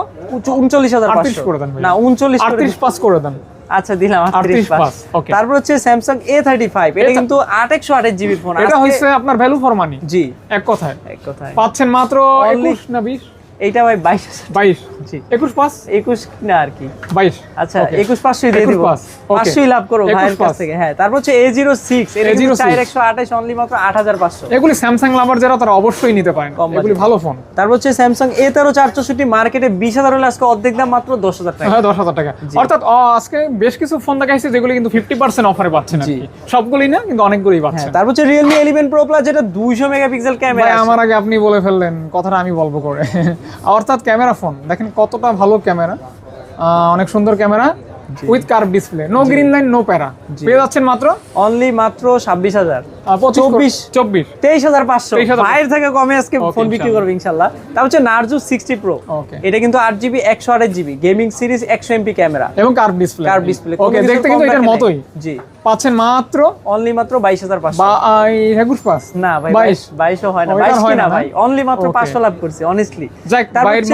উনচল্লিশ হাজার পাঁচশো। করে দেন না উনচল্লিশ আটত্রিশ পাস করে দেন। আচ্ছা দিলাম 38 পাস, পাস তারপর হচ্ছে স্যামসাং এ থার্টি ফাইভ এটা কিন্তু আট একশো আঠাশ জিবি ফোন এটা হচ্ছে আপনার ভ্যালু ফর মানি জি। এক কথায়। এক কথায়। পাচ্ছেন মাত্র একুশ না বিশ? এইটা ভাই বাইশ। বাইশ। জি। একুশ পাস? একুশ না আর কি। বাইশ। আচ্ছা. একুশ পাঁচশোই দিয়ে দিব. পাঁচশোই লাভ করো 21 ভাইয়ের কাছ থেকে। হ্যাঁ তারপর হচ্ছে এ জিরো সিক্স এটা কিন্তু A06 চার একশো আঠাশ অনলি মাত্র আট হাজার পাঁচশো। এগুলি স্যামসাং লাভার যারা তারা অবশ্যই নিতে পারেন। এগুলি ভালো ফোন তারপর হচ্ছে স্যামসাং এ তেরো চার চৌষট্টি মার্কেটে বিশ হাজার হলে আজকে অর্ধেক দাম মাত্র দশ হাজার টাকা। হ্যাঁ দশ হাজার টাকা। অর্থাৎ আজকে বেশ কিছু ফোন দেখাইছে যেগুলি কিন্তু ফিফটি পার্সেন্ট অফারে পাচ্ছেন। সবগুলি না কিন্তু অনেকগুলি হ্যাঁ পাচ্ছেন। তারপর হচ্ছে রিয়েলমি ইলেভেন প্রো প্লাস যেটা দুইশো মেগাপিক্সেল ভাই ক্যামেরা আমার আগে আপনি বলে ফেললেন কথাটা আমি বলব করে। অর্থাৎ ক্যামেরা ফোন। দেখেন কতটা ভালো ক্যামেরা। অনেক সুন্দর camera with curve display. No green line no প্যারা পেয়ে যাচ্ছেন মাত্র? অনলি মাত্র ছাব্বিশ হাজার। চব্বিশ। চব্বিশ। তেইশ হাজার পাঁচশো। 23,500 বাইরের থেকে কমে আজকে ফোন বিক্রি করবে ইনশাল্লাহ। তারপর হচ্ছে নার্জু সিক্সটি প্রো এটা কিন্তু আট জিবি একশো আঠাশ জিবি গেমিং সিরিজ একশো এমপি ক্যামেরা। এবং কার্ভ ডিসপ্লে। কার ডিসপ্লে। ওকে দেখতে কিন্তু এটার মতোই। জি। পাচ্ছেন মাত্র? অনলি মাত্র বাইশ হাজার পাঁচশো। একুশ পাঁচ না ভাই বাইশ? বাইশ বাইশও হয় না। বাইশ হয় না ভাই? অনলি মাত্র পাঁচশো লাভ করছি অনেস্টলি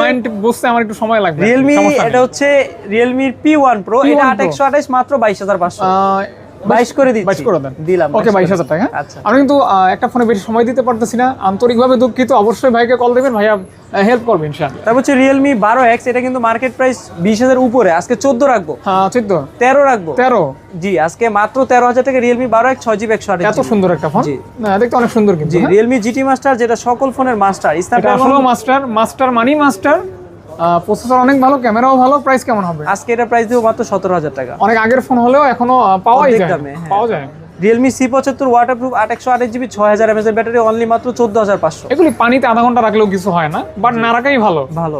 মাইন্ড বুঝতে আমার একটু সময় লাগবে। রিয়েলমি এটা হচ্ছে রিয়েলমির পি ওয়ান প্রো এটা Pro। আট একশো আঠাশ মাত্র বাইশ হাজার পাঁচশো। আহ, বাইশ করে দিচ্ছি। বাইশ করে দেন। দিলাম ওকে বাইশ হাজার টাকা আচ্ছা। আমি কিন্তু একটা ফোনে বেশি সময় দিতে পারতেছি না। আন্তরিকভাবে দুঃখিত। অবশ্যই ভাইকে কল দেবেন। ভাইয়া হেল্প করবেন ইনশাআল্লাহ। তারপর হচ্ছে রিয়েলমি বারো এটা কিন্তু মার্কেট প্রাইস বিশ হাজার উপরে। আজকে চোদ্দ রাখব। হ্যাঁ চোদ্দ। তেরো রাখব। তেরো। জি আজকে মাত্র তেরো হাজার টাকা ছয় জিবি একশো আঠাশ এত সুন্দর একটা ফোন। না, দেখতে অনেক সুন্দর কিন্তু জি হ্যাঁ? রিয়েলমি জিটি মাস্টার যেটা সকল ফোনের master master master money master processor অনেক ভালো ক্যামেরাও ভালো প্রাইস কেমন হবে? আজকে এটা প্রাইস দেবো মাত্র সতেরো হাজার টাকা। অনেক আগের ফোন হলেও এখনও পাওয়া যায় হ্যাঁ। পাওয়া যায় রিয়েলমি সি পঁচাত্তর ওয়াটার প্রুফ আট একশো আঠাশ জিবি ছয় হাজার এমএস ব্যাটারি অনলি মাত্র চোদ্দ হাজার পাঁচশো। এগুলি পানিতে আধা ঘণ্টা রাখলেও কিছু হয় না বাট না রাখাই ভালো। ভালো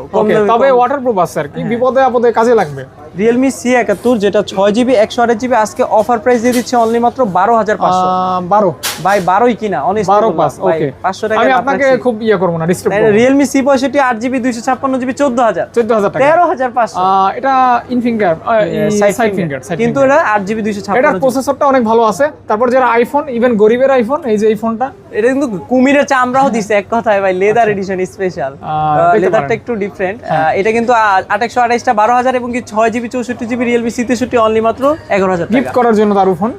তবে ওয়াটার প্রুফ আছে আর কি। বিপদে আপদে কাজে লাগবে। রিয়েলমি সি একাত্তর যেটা ছয় জিবি একশো আঠাশ জিবি আজকে অফার প্রাইস দিয়ে দিচ্ছে অনলি মাত্র বারো হাজার পাঁচশো। বারো। ভাই বারোই কিনা অনেক বারো পাঁচ ওকে পাঁচশো টাকা আমি আপনাকে খুব ইয়ে করব না রিয়েলমি সি পঁয়ষট্টি আট জিবি দুইশো ছাপ্পান্ন জিবি চোদ্দ হাজার। চোদ্দ হাজার তেরো হাজার পাঁচশো। এটা ইন ফিঙ্গার সাইড ফিঙ্গার কিন্তু এটা আট জিবি দুইশো ছাপ্পান্ন এটার প্রসেসরটা অনেক ভালো আছে। তারপর যারা আইফোন ইভেন গরিবের আইফোন এই যে এই ফোনটা এটা কিন্তু কুমিরের চামড়াও দিছে এক কথায় ভাই লেদার এডিশন স্পেশাল লেদারটা একটু ডিফারেন্ট এটা কিন্তু আট একশো আঠাশটা বারো হাজার এবং কি ছয় জিবি চৌষট্টি জিবি রিয়েলমি সি তেষট্টি অনলি মাত্র এগারো হাজার গিফট করার জন্য দারু ফোন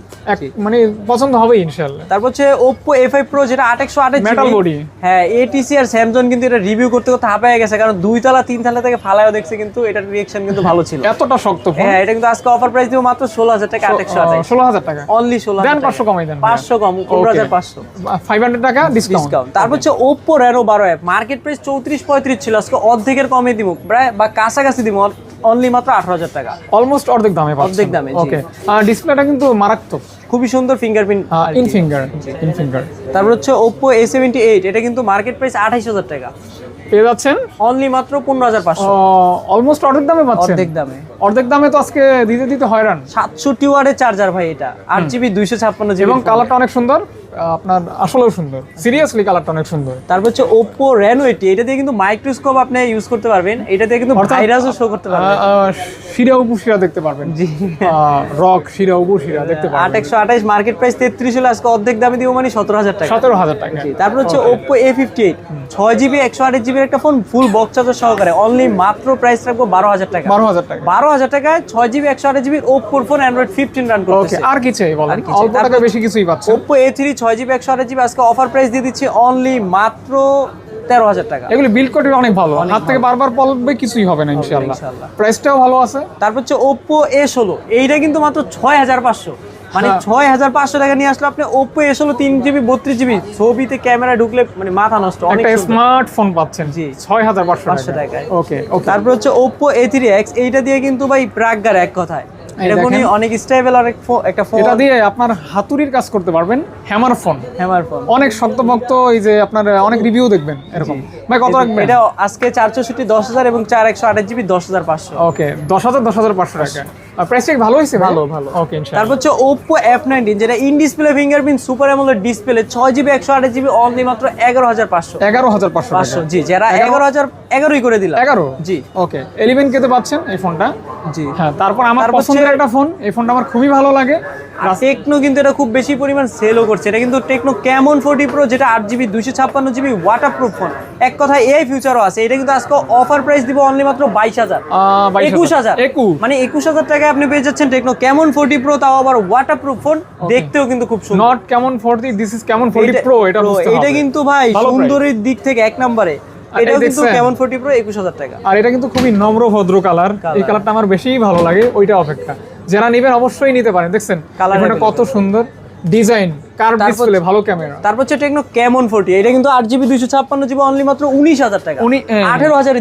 মানে পছন্দ হবে ইনশাআল্লাহ। তারপর হচ্ছে ওপ্পো এ ফাইভ প্রো যেটা আট একশো আঠাশ Metal body। হ্যাঁ এটিসি আর স্যামসং কিন্তু এটা রিভিউ করতে করতে হাঁপায় গেছে কারণ দুই তলা তিন তলা থেকে ফালায়ও দেখছে কিন্তু এটার রিয়েকশন কিন্তু ভালো ছিল। এতটা শক্ত হ্যাঁ এটা কিন্তু আজকে অফার প্রাইস দিব মাত্র ষোলো হাজার টাকা আট একশো আঠাশ ষোলো হাজার টাকা। অনলি ষোলো দেন পাঁচশো কমাই দেন পাঁচশো কম পনেরো হাজার পাঁচশো। ফাইভ হান্ড্রেড টাকা ডিসকাউন্ট তারপর হচ্ছে ওপ্পো রেনো বারো অ্যাপ মার্কেট প্রাইস চৌত্রিশ পঁয়ত্রিশ ছিল আজকে অর্ধেকের কমে দিব। প্রায় বা কাছাকাছি দিব। অনলি মাত্র আঠারো হাজার টাকা। অলমোস্ট অর্ধেক দামে অর্ধেক দামে। ওকে ডিসপ্লেটা কিন্তু মারাত্মক। খুবই সুন্দর fingerprint in finger in finger তারপর হচ্ছে ওপ্পো এ সেভেন্টি এইট এটা কিন্তু মার্কেট প্রাইস আঠাইশ হাজার টাকা। পেয়ে যাচ্ছেন? অনলি মাত্র পনেরো হাজার পাঁচশো। অলমোস্ট অর্ধেক দামে পাচ্ছেন? অর্ধেক দামে। অর্ধেক দামে তো আজকে দিতে দিতে হয়রান। সাতষট্টি ওয়ার্ডের চার্জার ভাই এটা। আট জিবি দুইশো ছাপ্পান্ন জিবি এবং কালারটা অনেক সুন্দর। আপনার আসলেও সুন্দর। সিরিয়াসলি কালারটা অনেক সুন্দর। তারপর হচ্ছে ওপো রেনো এইটি এটা দিয়ে কিন্তু মাইক্রোস্কোপ আপনি ইউজ করতে পারবেন। এটা দিয়ে কিন্তু ভাইরাসও শো করতে পারবেন। শিরা উপশিরা দেখতে পারবেন। জি। রক শিরা উপশিরা দেখতে পারবেন। একশো আঠাইশ মার্কেট প্রাইস তেত্রিশ হলে আজকে অর্ধেক দামে দিব মানে সতেরো হাজার টাকা। সতেরো হাজার টাকা। জি, তারপর হচ্ছে ওপো এ ফিফটি এইট ছয় জিবি একশো আঠাশ জিবির একটা ফোন ফুল বক্স চার্জার সহকারে অনলি মাত্র প্রাইস রাখব বারো হাজার টাকা। বারো হাজার টাকা। বারো হাজার টাকায় ছয় জিবি একশো আঠাশ জিবির ওপ্পোর phone Android fifteen run okay করতেছে আর কি চাই বলেন? আর কি চাই? অল্প টাকা বেশি কিছুই পাচ্ছে ওপ্পো এ থ্রি ছয় জিবি একশো আঠাশ জিবি আজকে অফার প্রাইস দিয়ে দিচ্ছি অনলি মাত্র তেরো হাজার টাকা। এগুলো বিল্ড কোয়ালিটি অনেক ভালো। হাত থেকে বারবার পলবে কিছুই হবে না ইনশাআল্লাহ। প্রাইসটাও ভালো আছে। তারপর হচ্ছে ওপ্পো এ ষোলো। এইটা কিন্তু মাত্র ছয় হাজার পাঁচশো। মানে হ্যাঁ। ছয় হাজার পাঁচশো টাকা নিয়ে আসলে আপনি ওপ্পো এ ষোলো তিন জিবি বত্রিশ জিবি ছবিতে ক্যামেরা ঢুকলে মানে মাথা নষ্ট অনেক। স্মার্টফোন পাচ্ছেন। জি। ছয় হাজার পাঁচশো পাঁচশো টাকা টাকায়। ওকে তারপর হচ্ছে ওপ্পো এ থ্রি এক্স এইটা দিয়ে কিন্তু ভাই প্রাগগার এক কথায়। এটা কোনো অনেক স্টেবল আর ফো- একটা ফোন এটা দিয়ে আপনার হাতুড়ির কাজ করতে পারবেন হ্যামার ফোন হ্যামার ফোন অনেক শক্তভক্ত এই যে আপনার অনেক রিভিউ দেখবেন এরকম। ভাই কত রাখবেন? এটা আজকে চার চৌষট্টি দশ হাজার এবং চার একশো আঠাশ জিবি দশ হাজার পাঁচশো। ওকে দশ হাজার দশ হাজার পাঁচশো টাকা প্রাইস ভালো হয়েছে ভালো, ভালো। ওকে তারপর হচ্ছে যেটা in display fingerprint super AMOLED display ছয় জিবি একশো আঠাশ জিবি অনলি মাত্র এগারো হাজার পাঁচশো। এগারো হাজার পাঁচশো পাঁচশো টাকা জি যারা এগারো হাজার এগারোই করে দিলাম। এগারো? জি। ওকে এলিভেন কেতে পাচ্ছেন এই ফোনটা জি। হ্যাঁ তারপর আমার পছন্দের একটা ফোন এই ফোনটা আমার খুবই ভালো লাগে। টেকনো কিন্তু এটা খুব বেশি পরিমাণ সেলও করছে। এটা কিন্তু টেকনো ক্যামন ফোর্টি প্রো যেটা আট জিবি দুইশো ছাপ্পান্ন জিবি ওয়াটার প্রুফ ফোন এক কথায় এই ফিউচারও আছে। এটা কিন্তু আজকে অফার প্রাইস দিব অনলি মাত্র বাইশ হাজার। একুশ হাজার। মানে একুশ হাজার টাকায় আপনি পেয়ে যাচ্ছেন টেকনো কেমন ফোর্টি প্রো তাও আবার ওয়াটার প্রুফ ফোন দেখতেও কিন্তু খুব সুন্দর। Not Camon forty this is Camon forty pro এটা এটা কিন্তু ভাই সুন্দরের দিক থেকে এক নম্বরে। এটাও কিন্তু কেমন ফোর্টি প্রো একুশ হাজার টাকা। আর এটা কিন্তু খুবই নম্র ভদ্র কালার এই কালারটা আমার বেশিই ভালো লাগে ওইটা অপেক্ষা। যারা নেবেন অবশ্যই নিতে পারেন দেখছেন? কালারটা কত সুন্দর। ডিজাইন কার্ভ ডিসপ্লে ভালো ক্যামেরা তারপর হচ্ছে টেকনো কেমন ফোর্টি এটা কিন্তু আট জিবি দুইশো ছাপ্পান্ন জিবি অনলি মাত্র উনিশ হাজার টাকা। উনি- এ,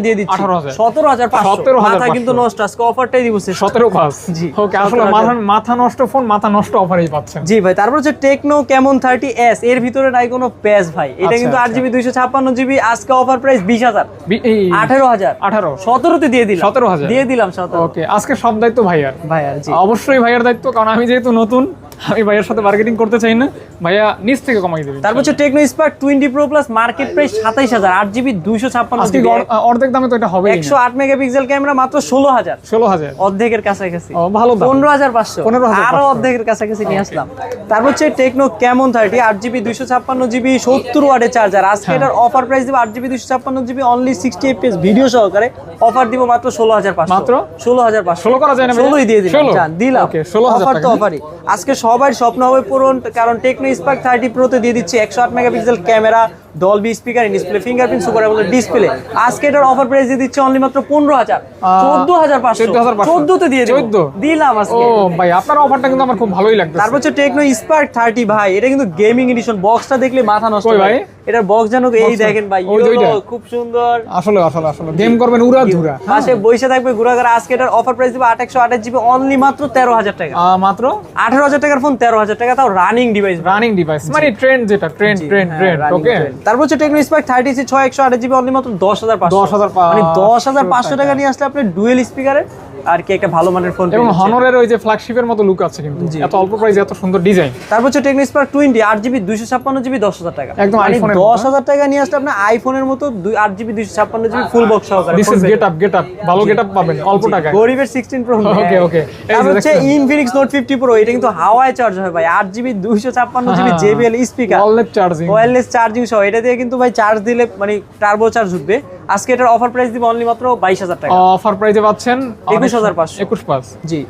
দিয়ে দিচ্ছি। 18,000 সতেরো হাজার পাঁচশো। 17,500 মাথা কিন্তু নষ্ট আজকে অফারটাই দিব শেষ। সতেরো জি, ওকে আসলে মাথা মাথা নষ্ট ফোন মাথা নষ্ট অফারেই পাচ্ছেন। জি ভাই তারপর হচ্ছে টেকনো থার্টি এস এর ভিতরে নাই কোনো প্যাচ ভাই। এটা আচ্ছা, কিন্তু আট আচ্ছা। জিবি দুইশো ছাপ্পান্ন জিবি আজকে অফার প্রাইস বিশ হাজার। বি- এই আঠেরো হাজার। আঠারো। সতেরোতে দিয়ে দিলাম। 17,000 দিয়ে দিলাম সতেরো। ওকে আজকে সব দায়িত্ব ভাইয়ার। ভাই আর জি। অবশ্যই ভাইয়ার দায়িত্ব কারণ আমি যেহেতু নতুন আমি ভাইয়ার সাথে মার্কেটিং করতে চাই না ভাইয়া নিচ থেকে কমাই দেবেন। তারপর হচ্ছে Tecno Spark twenty pro plus market price সাতাইশ হাজার আট জিবি দুইশো ছাপ্পান্ন আজকে অর্ধেক দামে তো এটা হবে একশো আট মেগাপিক্সেল ক্যামেরা মাত্র ষোলো হাজার। ষোলো হাজার। অর্ধেকের কাছাকাছি। ও ভালো দাম। পনেরো হাজার পাঁচশো। 15,500 আরও অর্ধেকের কাছাকাছি নিয়ে আসলাম। তারপর হচ্ছে টেকনো কেমন থার্টি আট জিবি দুইশো ছাপ্পান্ন জিবি সত্তর ওয়ার্ডের চার্জার আজকে হ্যাঁ। এটার অফার প্রাইস দিব আট জিবি দুইশো ছাপ্পান্ন GB only sixty FPS video সহকারে। অফার দিব মাত্র ষোলো হাজার পাঁচশো। মাত্র? ষোলো হাজার পাঁচশো। ষোলো করা যায় না ভাইয়া? ষোলোই দিয়ে দিলাম। দিলাম। Okay, 16,000 অফার তো অফারই আজকে সবার স্বপ্ন হবে পূরণ, কারণ টেকনো স্পার্ক থার্টি প্রোতে দিয়ে দিচ্ছে একশো আট megapixel camera Dolby speaker display fingerprint super AMOLED display আজকে এটার অফার প্রাইস দিয়ে দিচ্ছে অনলি মাত্র পনেরো হাজার। চোদ্দ হাজার পাঁচশো। 14,500 চোদ্দতে দিয়ে দিলাম 14 দিলাম ও ভাই আপনার অফারটা কিন্তু আমার খুব ভালোই লাগবে তারপর হচ্ছে টেকনো স্পার্ক থার্টি ভাই এটা কিন্তু গেমিং এডিশন বক্সটা দেখলে মাথা নষ্ট ভাই? এটার বক্স জানো এই দেখেন ভাই খুব সুন্দর। আসলে আসলে আসলে। গেম করবেন উড়া ধুরা। পাশে বইসে থাকবে ঘুরাঘুরা আজকে এটার অফার প্রাইস দিবে আট একশো আঠাশ জিবি অনলি মাত্র তেরো হাজার টাকা। আহ, মাত্র? আঠারো হাজার টাকার ফোন তেরো হাজার টাকা তাও রানিং ডিভাইস রানিং ডিভাইস মানে ট্রেন্ড যেটা ট্রেন্ড ট্রেন্ড ট্রেন্ড ওকে তারপর হচ্ছে টেকনো স্পার্ক থার্টি সি ছয় একশো আট জিবি অনলি মাত্র দশ হাজার পাঁচশো। 10,500 মানে দশ হাজার পাঁচশো টাকা নিয়ে আসলে আপনি ডুয়েল স্পিকারের আর কি একটা ভালো মানের ফোন এবং হনরের ওই যে ফ্ল্যাগশিপের মতো লুক আছে কিন্তু। এত অল্প প্রাইসে এত সুন্দর ডিজাইন তারপর হচ্ছে টেকনো স্পার্ক টোয়েন্টি আট জিবি দুইশো ছাপ্পান্ন জিবি দশ হাজার টাকা। একদম মানে iPhone-এর দশ হাজার টাকা নিয়ে আসলে আপনার আইফোনের মতো দুই আট জিবি দুইশো ছাপ্পান্ন জিবি ফুল বক্স সহকারে this is get up get up ভালো গেট আপ পাবেন অল্প টাকায়। গরিবের সিক্সটিন প্রো Okay, okay. এই তারপর হচ্ছে ইনফিনিক্স নোট ফিফটি প্রো এটা কিন্তু হাওয়ায় চার্জ হয় ভাই। আট জিবি দুইশো ছাপ্পান্ন জিবি হ্যাঁ। JBL speaker wallet charging wireless charging সহ। এটা দিয়ে কিন্তু ভাই চার্জ দিলে মানে টার্বো চার্জ উঠবে। আজকে এটার অফার প্রাইস দিব অনলি মাত্র বাইশ হাজার টাকা। অফার প্রাইসে পাচ্ছেন 21,500 একুশ পাঁচ। জি।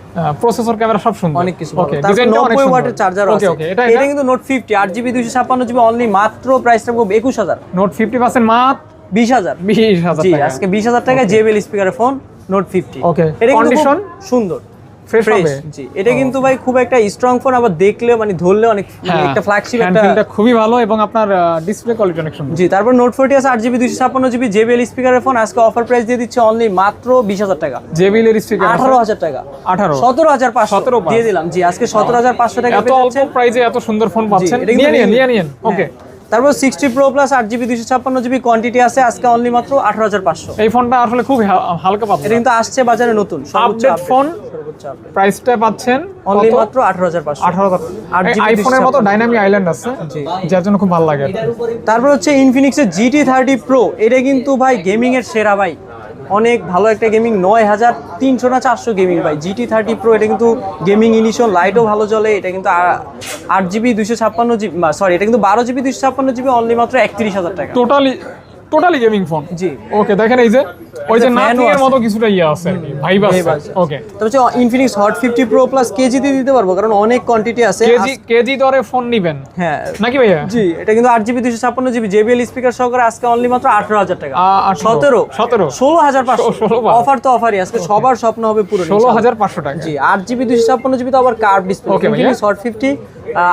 প্রসেসর ক্যামেরা সব সুন্দর। অনেক কিছু ওকে ডিজাইনটা অনেক সুন্দর। ওয়াটের চার্জার আছে। ওকে এটা এটা কিন্তু নোট ফিফটি আট জিবি দুইশো ছাপ্পান্ন জিবি অনলি মাত্র প্রাইস একুশ হাজার। নোট 50 পাচ্ছেন মাত্র বিশ হাজার। 20000 জি আজকে বিশ হাজার টাকা জেবিএল স্পিকারের ফোন নোট 50 ওকে এটা কিন্তু সুন্দর। ফ্রেশ হবে? জি। এটা কিন্তু ভাই খুব একটা স্ট্রং ফোন আবার দেখলে মানে ধরলে অনেক মানে একটা ফ্ল্যাগশিপ একটা হ্যান্ডফিলটা খুবই ভালো এবং আপনার ডিসপ্লে কোয়ালিটি অনেক সুন্দর। জি তারপর নোট ফোরটি আছে আট জিবি দুইশো ছাপ্পান্ন জিবি জেবিএল স্পিকারের ফোন আজকে অফার প্রাইস দিয়ে দিচ্ছে অনলি মাত্র বিশ হাজার টাকা। জেবিএল এর স্পিকার আঠারো হাজার টাকা। 18 সতেরো হাজার পাঁচশো। 17,500 দিয়ে দিলাম। জি আজকে সতেরো হাজার পাঁচশো টাকা এত অল্প প্রাইসে এত সুন্দর ফোন পাচ্ছেন? এটা নিয়ে নিন নিয়ে নিন। হ্যাঁ। ওকে তারপর সিক্সটি প্রো প্লাস আট জিবি দুশো ছাপ্পান্ন জিবি কোয়ান্টিটি আছে আজকে অনলি মাত্র আঠারো হাজার পাঁচশো। এই ফোনটা আসলে খুব হালকা পাবেন এটা কিন্তু আসছে বাজারে নতুন আপডেট ফোন প্রাইসটা পাচ্ছেন অনলি মাত্র আঠারো হাজার পাঁচশো। আঠারো আট GB আইফোনের মতো ডাইনামিক আইল্যান্ড আছে যার জন্য খুব ভালো লাগে। তারপর হচ্ছে ইনফিনিক্সের জিটি থার্টি প্রো এটা কিন্তু ভাই গেমিং এর সেরা ভাই। অনেক ভালো একটা গেমিং, নয় হাজার তিনশো না চারশো গেমিং ভাই। জিটি থার্টি প্রো এটা কিন্তু গেমিং ইনিশন লাইটও ভালো চলে এটা কিন্তু আট জিবি দুশো ছাপ্পান্ন জিবি সরি এটা কিন্তু বারো জিবি দুশো ছাপ্পান্ন জিবি অনলি মাত্র একত্রিশ হাজার টাকা। টোটালি টোটালি গেমিং ফোন জি। ওকে দেখেন এই যে ওই যে এর মতো কিছুটা ইয়ে আছে আছে। আছে। ওকে তো হচ্ছে Infinix Hot fifty pro plus কেজিতে দিতে পারব কারণ অনেক কোয়ান্টিটি আছে। কেজি কেজি দরে ফোন নিবেন। হ্যাঁ। নাকি ভাইয়া? জি এটা কিন্তু আট জিবি দুশো ছাপ্পান্ন জিবি জেবিএল স্পিকার সহকারে আজকে অনলি মাত্র আঠারো হাজার টাকা। সতেরো। সতেরো। ষোলো হাজার পাঁচশো। ষোলো পাঁচ। অফার তো অফারই আজকে সবার স্বপ্ন হবে পুরো ষোলো হাজার পাঁচশো টাকা। জি আট জিবি দুশো ছাপ্পান্ন জিবি তো আবার curve display Infinix Hot fifty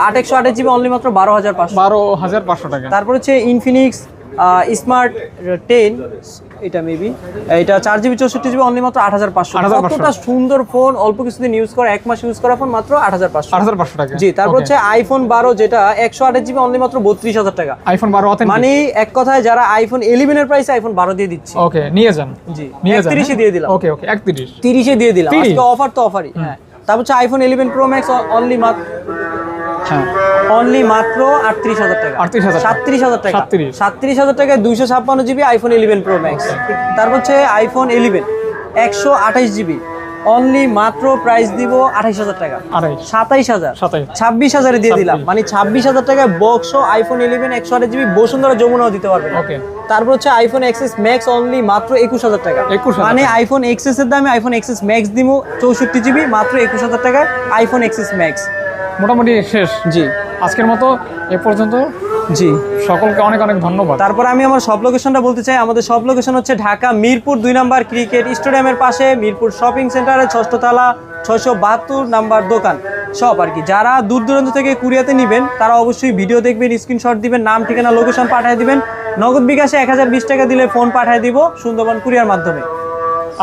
আট একশো আঠাশ জিবি অনলি মাত্র বারো হাজার পাঁচশো। বারো হাজার পাঁচশো টাকা। তারপর হচ্ছে ইনফিনিক্স স্মার্ট টেন এটা মেবি এটা চার জিবি চৌষট্টি জিবি অনলি মাত্র আট হাজার পাঁচশো 8,500 কতটা সুন্দর ফোন অল্প কিছুদিন ইউজ করা এক মাস ইউজ করা ফোন মাত্র আট হাজার পাঁচশো আট হাজার পাঁচশো টাকা। জি তারপর হচ্ছে আইফোন বারো যেটা একশো আঠাশ জিবি অনলি মাত্র বত্রিশ হাজার টাকা। আইফোন বারো মানে এক কথায় যারা আইফোন ইলেভেনের প্রাইসে আইফোন বারো দিয়ে দিচ্ছে। ওকে নিয়ে যান। জি একত্রিশে দিয়ে দিলাম। ওকে ওকে একত্রিশ। তিরিশে দিয়ে দিলাম। 30 অফার তো অফারই হ্যাঁ। তারপর হচ্ছে iPhone eleven pro max only মাত্র হ্যাঁ। অনলি মাত্র আটত্রিশ হাজার টাকা। 38,000 টাকা। সাতত্রিশ হাজার টাকা। 37 সাতত্রিশ হাজার টাকায় দুইশো ছাপ্পান্ন GB iPhone eleven pro max তারপর হচ্ছে আইফোন ইলেভেন একশো আঠাইশ জিবি অনলি মাত্র প্রাইস দিব আঠাইশ হাজার টাকা। সাতাইশ হাজার। ছাব্বিশ হাজারে দিয়ে দিলাম। মানে ছাব্বিশ হাজার টাকায় বক্সও আইফোন ইলেভেন একশো আঠাশ জিবি বসুন্ধরা যমুনাও দিতে পারবেন ওকে তারপর হচ্ছে আইফোন এক্সএস ম্যাক্স অনলি মাত্র একুশ হাজার টাকা। 21,000 মানে আইফোন এক্সএস এর দামে আইফোন এক্সএস ম্যাক্স দিব চৌষট্টি জিবি মাত্র একুশ হাজার টাকায় আইফোন এক্সএস ম্যাক্স মোটামুটি শেষ। জি। আজকের মতো এ পর্যন্ত। জি। সকলকে অনেক অনেক ধন্যবাদ। তারপর আমি আমার সব লোকেশনটা বলতে চাই। আমাদের সব লোকেশন হচ্ছে ঢাকা মিরপুর দুই নাম্বার ক্রিকেট স্টেডিয়ামের পাশে মিরপুর শপিং সেন্টারে ষষ্ঠ তলা ছয়শো বাহাত্তর নাম্বার দোকান সব আর কি। যারা দূর দূরান্ত থেকে কুরিয়াতে নেবেন তারা অবশ্যই ভিডিও দেখবেন স্ক্রিনশট দিবেন নাম ঠিকানা লোকেশন পাঠিয়ে দিবেন। নগদ বিকাশে এক হাজার বিশ টাকা দিলে ফোন পাঠিয়ে দিব সুন্দরবন কুরিয়ার মাধ্যমে।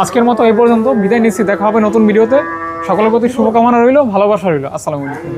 আজকের মতো এই পর্যন্ত। বিদায় নিচ্ছি। দেখা হবে নতুন ভিডিওতে সকলের প্রতি শুভকামনা রইল ভালোবাসা রইল। আসসালামু আলাইকুম।